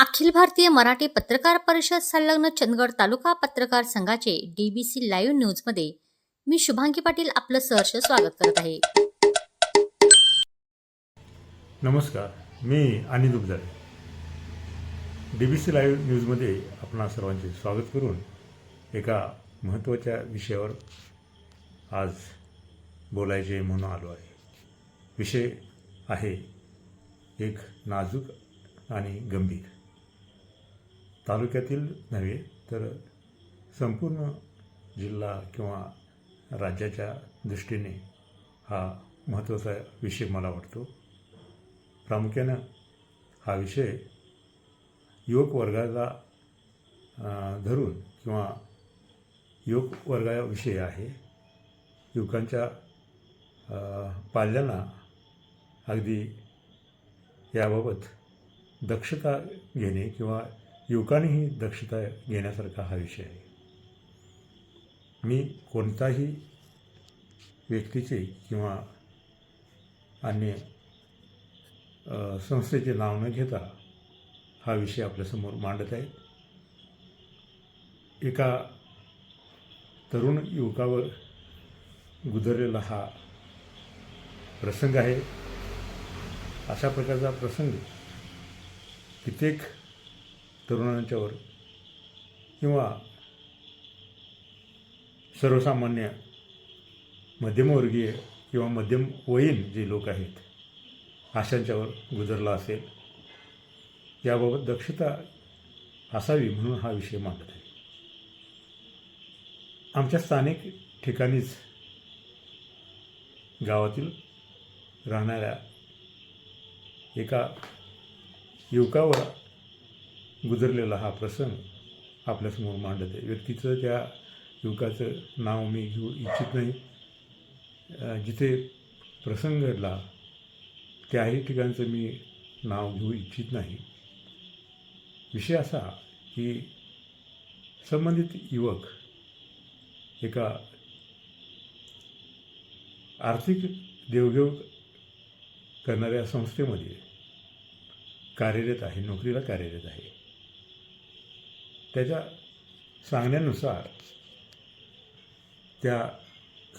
अखिल भारतीय मराठी पत्रकार परिषद संलग्न चंदगड तालुका पत्रकार संघाचे डीबीसी लाईव्ह न्यूजमध्ये मी शुभांगी पाटील आपलं सहर्ष स्वागत करत आहे. नमस्कार मी Anil Dubdare D B C live न्यूजमध्ये आपणा सर्वांचे स्वागत करून एका महत्त्वाच्या विषयावर आज बोलायचे म्हणून आलो आहे. विषय आहे एक नाजूक आणि गंभीर. तालुक्यातील नव्हे तर संपूर्ण जिल्हा किंवा राज्याच्या दृष्टीने हा महत्त्वाचा विषय मला वाटतो. प्रामुख्यानं हा विषय युवक वर्गाला धरून किंवा युवक वर्गाविषयी आहे. युवकांच्या पाल्यांना अगदी याबाबत दक्षता घेणे किंवा युवकांनीही दक्षता घेण्यासारखा हा विषय आहे. मी कोणताही व्यक्तीचे किंवा अन्य संस्थेचे नाव न घेता हा विषय आपल्यासमोर मांडत आहे. एका तरुण युवकावर गुदरलेला हा प्रसंग आहे. अशा प्रकारचा प्रसंग कित्येक तरुणांच्यावर किंवा सर्वसामान्य मध्यमवर्गीय किंवा मध्यमवयीन जे लोक आहेत अशांच्यावर गुजरला असेल याबाबत दक्षता असावी म्हणून हा विषय मांडत आहे आमच्या स्थानिक ठिकाणीच गावातील राहणाऱ्या एका युवकावर गुजरलेला हा प्रसंग आपल्यासमोर मांडत आहे. व्यक्तीचं त्या युवकाचं नाव मी घेऊ इच्छित नाही. जिथे प्रसंग घडला त्याही ठिकाणचं मी नाव घेऊ इच्छित नाही. विषय असा की संबंधित युवक एका आर्थिक देवघेव करणाऱ्या संस्थेमध्ये कार्यरत आहे नोकरीला कार्यरत आहे. त्याच्या सांगण्यानुसार त्या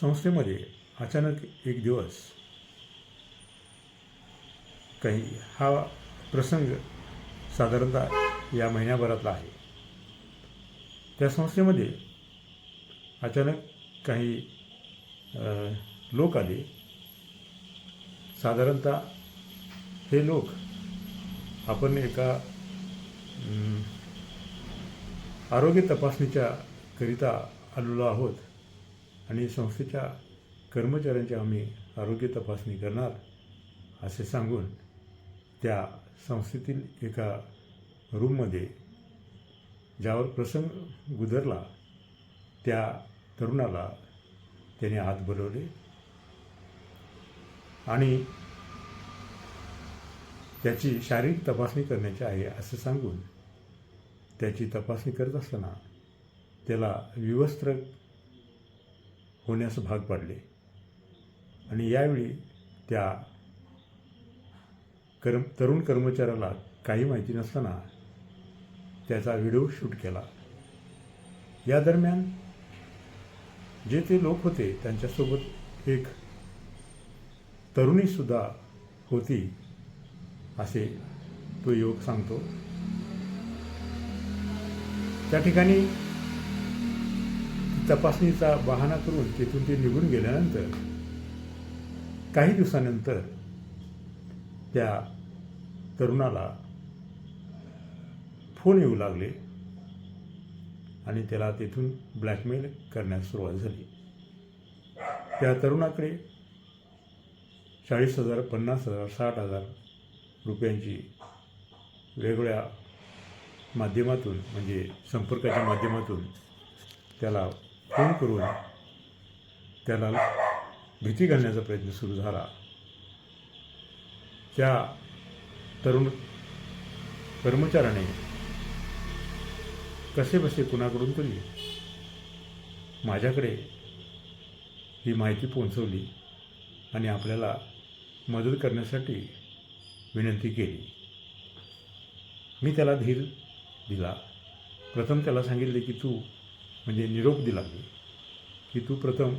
संस्थेमध्ये अचानक एक दिवस काही हा प्रसंग साधारणतः या महिन्याभरातला आहे. त्या संस्थेमध्ये अचानक काही लोक आले. साधारणतः हे लोक आपण एका आरोग्य तपासणीच्या करिता आलेलो आहोत आणि संस्थेच्या कर्मचाऱ्यांची आम्ही आरोग्य तपासणी करणार असे सांगून त्या संस्थेतील एका रूममध्ये ज्यावर प्रसंग गुदरला त्या तरुणाला त्याने आत बोलवले आणि त्याची शारीरिक तपासणी करण्याची आहे असं सांगून त्याची तपासणी करत असताना त्याला विवस्त्र होण्यास भाग पाडले. आणि यावेळी त्या कर्म तरुण कर्मचाऱ्याला काही माहिती नसताना त्याचा व्हिडिओ शूट केला. या दरम्यान जे ते लोक होते त्यांच्यासोबत एक तरुणीसुद्धा होती असे तो योग सांगतो. त्या ठिकाणी तपासणीचा बहाणा करून तिथून ते निघून गेल्यानंतर काही दिवसानंतर त्या तरुणाला फोन येऊ लागले आणि त्याला तिथून ब्लॅकमेल करण्यास सुरुवात झाली. त्या तरुणाकडे चाळीस हजार पन्नास हजार साठ हजार रुपयांची वेगवेगळ्या माध्यमातून म्हणजे संपर्काच्या माध्यमातून त्याला फोन करून त्याला भीती घालण्याचा प्रयत्न सुरू झाला. त्या तरुण कर्मचाऱ्याने कसे बसे कुणाकडून तरी माझ्याकडे ही माहिती पोहोचवली आणि आपल्याला मदत करण्यासाठी विनंती केली. मी त्याला धीर दिला. प्रथम त्याला सांगितले की तू म्हणजे निरोप दिला मी की तू प्रथम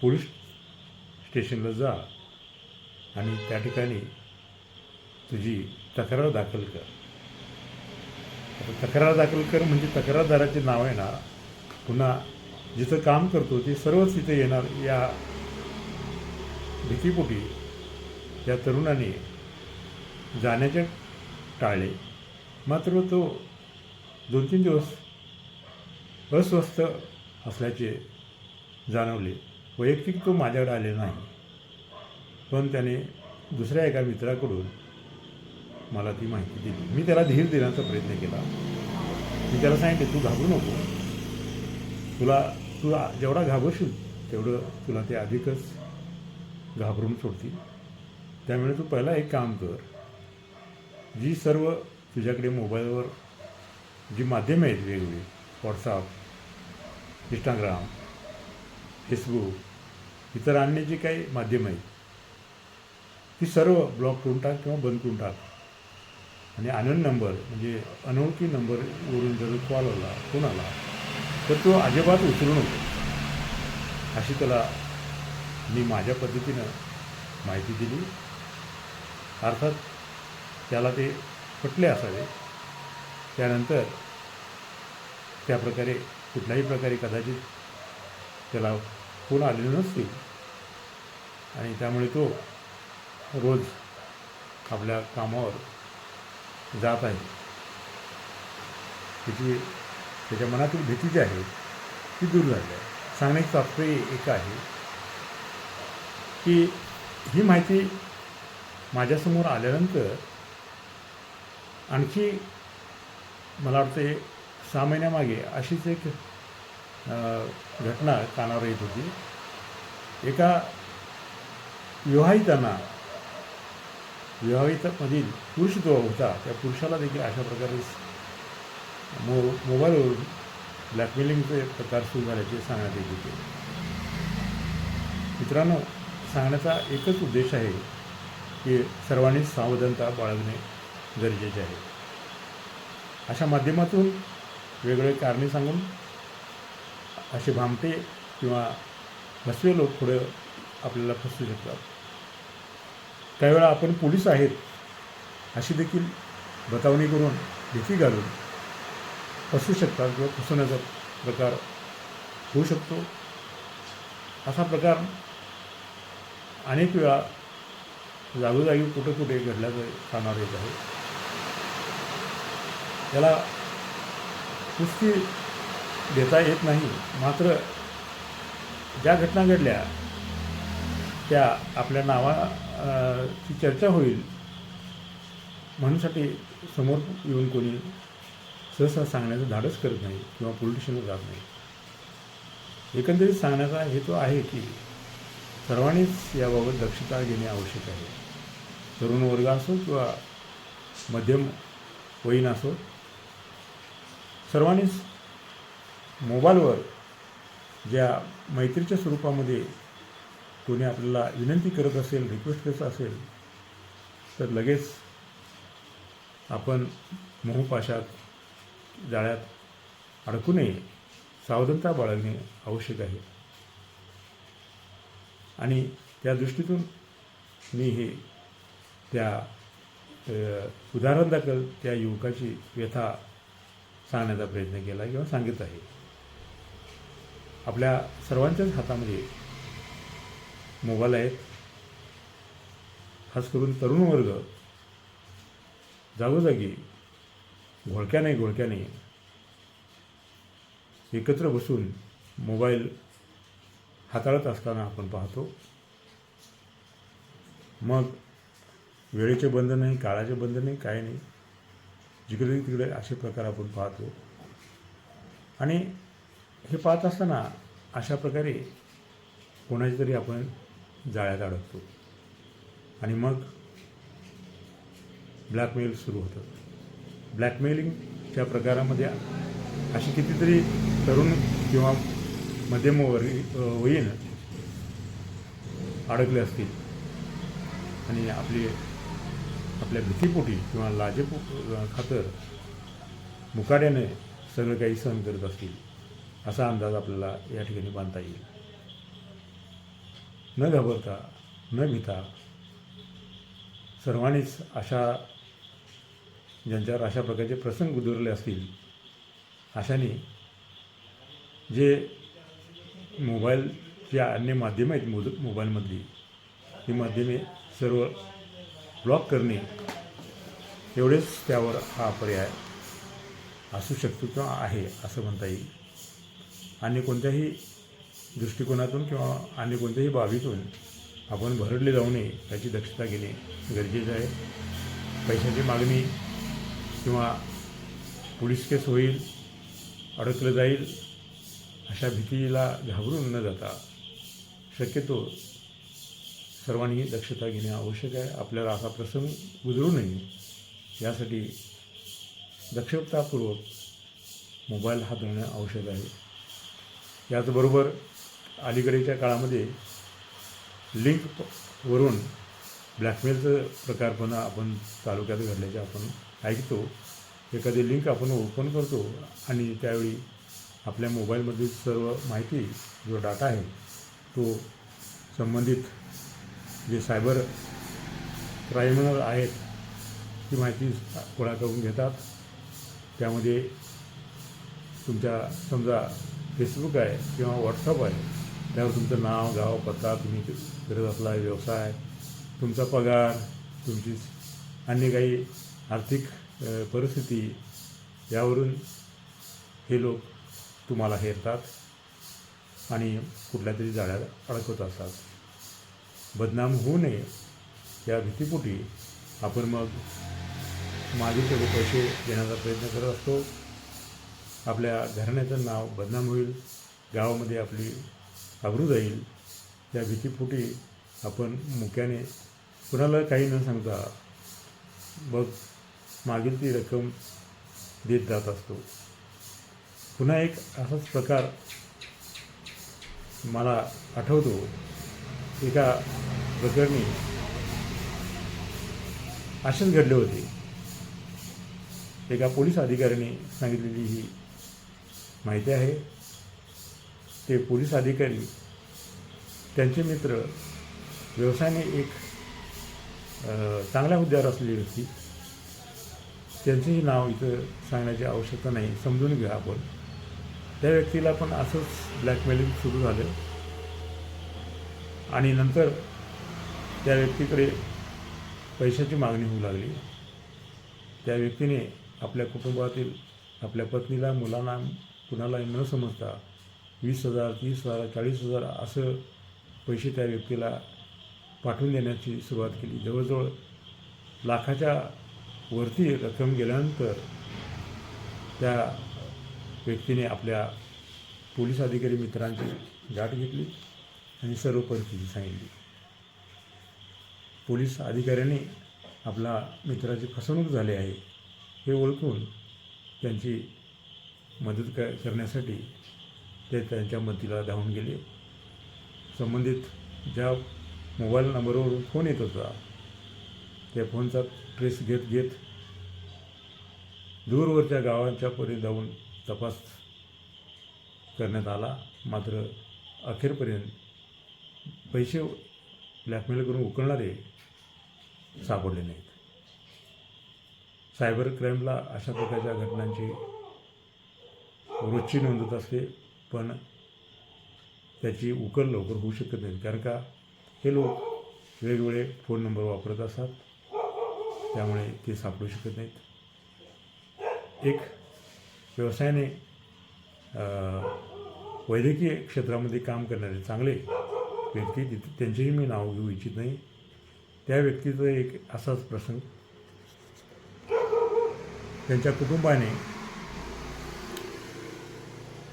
पोलीस स्टेशनला जा आणि त्या ठिकाणी तुझी तक्रार दाखल कर. आता तक्रार दाखल कर म्हणजे तक्रारदाराचे नाव आहे ना पुन्हा जिथं काम करतो ते सर्वच तिथे येणार. या भीतीपोटी या तरुणाने जाण्याचे टाळले मात्र तो दोन तीन दिवस अस्वस्थ असल्याचे जाणवले. वैयक्तिक तो माझ्यावर आले नाही. पण त्याने दुसऱ्या एका मित्राकडून मला ती माहिती दिली. मी त्याला धीर देण्याचा प्रयत्न केला. मी त्याला सांगितले तू घाबरू नको. तुला तू जेवढा घाबरशील तेवढं तुला ते अधिकच घाबरून सोडतील. त्यामुळे तू पहिला एक काम कर. जी सर्व तुझ्याकडे मोबाईलवर जी माध्यमं आहेत वेगवेगळी व्हॉट्सअप इंस्टाग्राम फेसबुक इतर अन्य जी काही माध्यमं आहेत ती सर्व ब्लॉक करून टाक किंवा बंद करून टाक. आणि अनन नंबर म्हणजे अनोळखी नंबरवरून जर कॉल आला फोन आला तर तो अजिबात उचलू नको. अशी त्याला मी माझ्या पद्धतीनं माहिती दिली. अर्थात त्याला ते पटले असावे. त्यानंतर त्या प्रकारे कुठल्याही प्रकारे कदाचित त्याला फोन आले नसतील. आणि त्यामुळे तो रोज आपल्या कामावर जात आहे. त्याची त्याच्या मनातील भीती जी आहे ती दूर झाली आहे. सांगण्याची तात्पर्य एक आहे की ही माहिती माझ्यासमोर आल्यानंतर आणखी मला वाटते सहा महिन्यामागे अशीच एक घटना कानावर येत होती. एका विवाहितांना विवाहितामधील म्हणजे पुरुष जो होता त्या पुरुषाला देखील अशा प्रकारे मो मोबाईलवरून ब्लॅकमेलिंगचे प्रकार सुरू झाल्याचे सांगण्यात येत होते. मित्रांनो सांगण्याचा एकच उद्देश आहे की सर्वांनी सावधानता बाळगणे. गरजेचे आहे. अशा माध्यमातून वेगवेगळे कारणे सांगून असे भामटे किंवा फसवे लोक पुढे आपल्याला फसू शकतात. काही वेळा आपण पोलीस आहेत अशी देखील बतावणी करून भीती घालून फसू शकतात किंवा फसवण्याचा प्रकार होऊ शकतो. असा प्रकार अनेक वेळा जागोजागी कुठे कुठे घडल्याचं सांगणार येत आहे. त्याला पुष्टी देता येत नाही. मात्र ज्या घटना घडल्या त्या आपल्या नावाची चर्चा होईल. म्हणूनसाठी समोर येऊन कोणी सहसा सांगण्याचं धाडस करत नाही किंवा पोलिटिशियनला जात नाही. एकंदरीत सांगण्याचा हेतू आहे की सर्वांनीच याबाबत दक्षता घेणे आवश्यक आहे. तरुण वर्ग असो किंवा मध्यम वयीन असो सर्वांनीच मोबाईलवर ज्या मैत्रीच्या स्वरूपामध्ये कोणी आपल्याला विनंती करत असेल रिक्वेस्ट करत असेल तर लगेच आपण मोहपाशात जाळ्यात अडकू नये. सावधानता बाळगणे आवश्यक आहे. आणि त्या दृष्टीतून मी हे त्या उदाहरण दाखल त्या युवकाची व्यथा सांगण्याचा प्रयत्न केला किंवा सांगित आहे. आपल्या सर्वांच्याच हातामध्ये मोबाईल आहेत. खास करून तरुण वर्ग जागोजागी घोळक्याने घोळक्याने एकत्र बसून मोबाईल हाताळत असताना आपण पाहतो. मग वेळेचे बंधन नाही काळाचे बंधन नाही काय नाही. जिकडे तिकडे असे प्रकार आपण पाहतो. आणि हे पाहत असताना अशा प्रकारे कोणाच्या तरी आपण जाळ्यात अडकतो. आणि मग ब्लॅकमेल सुरू होतं. ब्लॅकमेलिंगच्या प्रकारामध्ये अशी कितीतरी तरुण किंवा मध्यमवर्गी वयीन अडकले असतील. आणि आपली आपल्या भीतीपोटी किंवा लाजेपो खातर मुकाट्याने सगळं काही सहन करत असतील असा अंदाज आपल्याला या ठिकाणी बांधता येईल. न घाबरता न भीता सर्वांनीच अशा ज्यांच्यावर अशा प्रकारचे प्रसंग उदरले असतील अशाने जे मोबाईल जे अन्य माध्यमं आहेत मोद मोबाईलमधली ती माध्यमे सर्व ब्लॉक करणे एवढेच त्यावर हा पर्याय असू शकतो किंवा आहे असं म्हणता येईल. आणि कोणत्याही दृष्टिकोनातून किंवा आणि कोणत्याही बाबीतून आपण भरडले जाऊ नये याची दक्षता घेणे गरजेचं आहे. पैशाची मागणी किंवा पोलीस केस होईल अडकलं जाईल अशा भीतीला घाबरून न जाता शक्यतो सर्वांनी दक्षता घेणे आवश्यक आहे. आपल्याला असा प्रसंग गुजरू नये. यासाठी दक्षतापूर्वक मोबाईल हाताळणे आवश्यक आहे. याचबरोबर अलीकडेच्या काळामध्ये लिंक वरून ब्लॅकमेलचं प्रकार पण आपण तालुक्यात घडल्याचे आपण ऐकतो. एखादी लिंक आपण ओपन करतो आणि त्यावेळी आपल्या मोबाईलमधील सर्व माहिती जो डाटा आहे तो संबंधित जे सायबर क्रायमिनल आहेत ती माहिती गोळा करून घेतात. त्यामध्ये तुमच्या समजा फेसबुक आहे किंवा व्हॉट्सअप आहे त्यावर तुमचं नाव गाव पत्ता तुम्ही करत असला व्यवसाय तुमचा पगार तुमची अन्य काही आर्थिक परिस्थिती यावरून हे लोक तुम्हाला हेरतात आणि कुठल्या तरी जाळ्यात अडकवत असतात. बदनाम होऊ नये या भीतीपोटी आपण मग मागे तेवढे पैसे देण्याचा प्रयत्न करत असतो. आपल्या घराण्याचं नाव बदनाम होईल गावामध्ये आपली आबरू जाईल. या भीतीपोटी आपण मुक्याने कुणाला काही न सांगता मग मागील ती रक्कम देत जात असतो. पुन्हा एक असाच प्रकार मला आठवतो. एका प्रकरणी असेच घडले होते. एका पोलीस अधिकाऱ्याने सांगितलेली ही माहिती आहे. ते पोलीस अधिकारी त्यांचे मित्र व्यवसायाने एक चांगल्या हुद्द्यावर असलेली व्यक्ती त्यांचंही नाव इथं सांगण्याची आवश्यकता नाही समजून घ्या आपण. त्या व्यक्तीला पण असंच ब्लॅकमेलिंग सुरू झालं. आणि नंतर त्या व्यक्तीकडे पैशाची मागणी होऊ लागली. त्या व्यक्तीने आपल्या कुटुंबातील आपल्या पत्नीला मुलांना कुणालाही न समजता वीस हजार तीस हजार चाळीस हजार असं पैसे त्या व्यक्तीला पाठवून देण्याची सुरुवात केली. जवळजवळ लाखाच्या वरती रक्कम गेल्यानंतर त्या व्यक्तीने आपल्या पोलीस अधिकारी मित्रांची गाठ घेतली. आणि सर्व परिस्थिती सांगितली. पोलीस अधिकाऱ्याने आपला मित्राची फसवणूक झाली आहे हे ओळखून त्यांची मदत क करण्यासाठी ते त्यांच्या मदतीला धावून गेले. संबंधित ज्या मोबाईल नंबरवरून फोन येत होता त्या फोनचा ट्रेस घेत घेत दूरवरच्या गावांच्या पर्यंत जाऊन तपास करण्यात आला. मात्र अखेरपर्यंत पैसे ब्लॅकमेल करून उकळणारे सापडले नाहीत. सायबर क्राईमला अशा प्रकारच्या घटनांची रोजची नोंद होत असते पण त्याची उकल लवकर होऊ शकत नाही. कारण का हे लोक वेगवेगळे फोन नंबर वापरत असतात. त्यामुळे ते सापडू शकत नाहीत. एक व्यवसायाने वैद्यकीय क्षेत्रामध्ये काम करणारे चांगले व्यक्ती तिथे त्यांचेही मी नाव घेऊ इच्छित नाही. त्या व्यक्तीचा एक असाच प्रसंग. त्यांच्या कुटुंबाने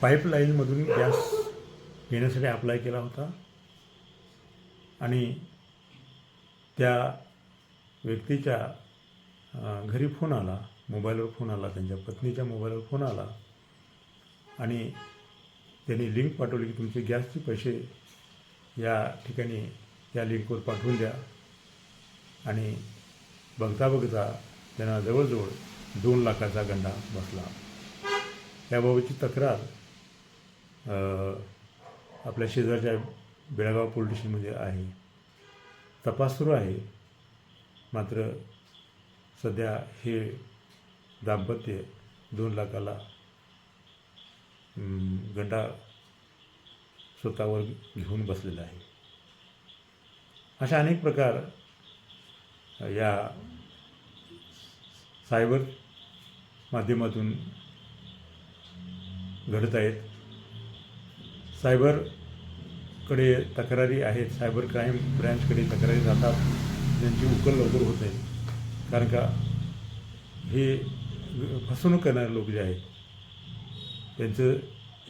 पाईपलाईनमधून गॅस घेण्यासाठी अप्लाय केला होता. आणि त्या व्यक्तीच्या घरी फोन आला मोबाईलवर फोन आला त्यांच्या पत्नीच्या मोबाईलवर फोन आला. आणि त्यांनी लिंक पाठवली की तुमचे गॅसचे पैसे या ठिकाणी या लिंकवर पाठवून द्या. आणि बघता बघता त्यांना जवळजवळ दोन लाखाचा गंडा बसला. याबाबतची तक्रार आपल्या शेजारच्या बेळगाव पोलीस स्टेशनमध्ये आहे. तपास सुरू आहे. मात्र सध्या हे दाम्पत्य दोन लाखाला गंडा स्वतःवर घेऊन बसलेला आहे. अशा अनेक प्रकार या सायबर माध्यमातून घडत आहेत. सायबरकडे तक्रारी आहेत सायबर क्राईम ब्रँचकडे तक्रारी जातात त्यांची उकल लवकर होत नाही. कारण का हे फसवणूक करणारे लोक जे आहेत त्यांचं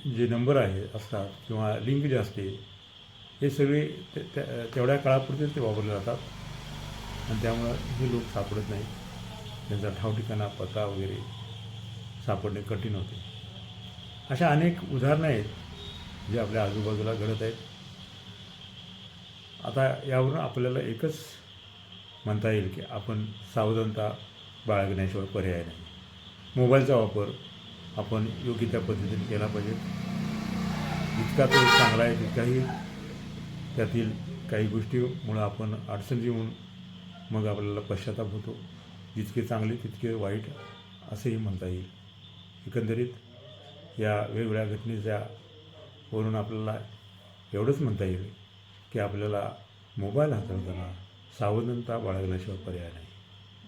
जे नंबर आहे असतात किंवा लिंक जे असते हे सगळे ते- त्या- तेवढ्या काळापुरते ते वापरले जातात. आणि त्यामुळं हे लोक सापडत नाही त्यांचा ठावठिकाणा पत्ता वगैरे सापडणे कठीण होते. अशा अनेक उदाहरणं आहेत जे आपल्या आजूबाजूला घडत आहेत. आता यावरून आपल्याला एकच म्हणता येईल की आपण सावधानता बाळगण्याशिवाय पर्याय नाही. मोबाईलचा वापर आपण योग्य त्या पद्धतीने केला पाहिजे. जितका तो चांगला आहे तितकाही त्यातील काही गोष्टीमुळं आपण अडचण येऊन मग आपल्याला पश्चाताप होतो. जितके चांगले तितके वाईट असेही म्हणता येईल. एकंदरीत या वेगवेगळ्या घटनेच्या वरून आपल्याला एवढंच म्हणता येईल की आपल्याला मोबाईल हाताळताना सावधानता बाळगल्याशिवाय पर्याय नाही.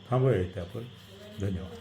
थांबूया इथे आपण. धन्यवाद.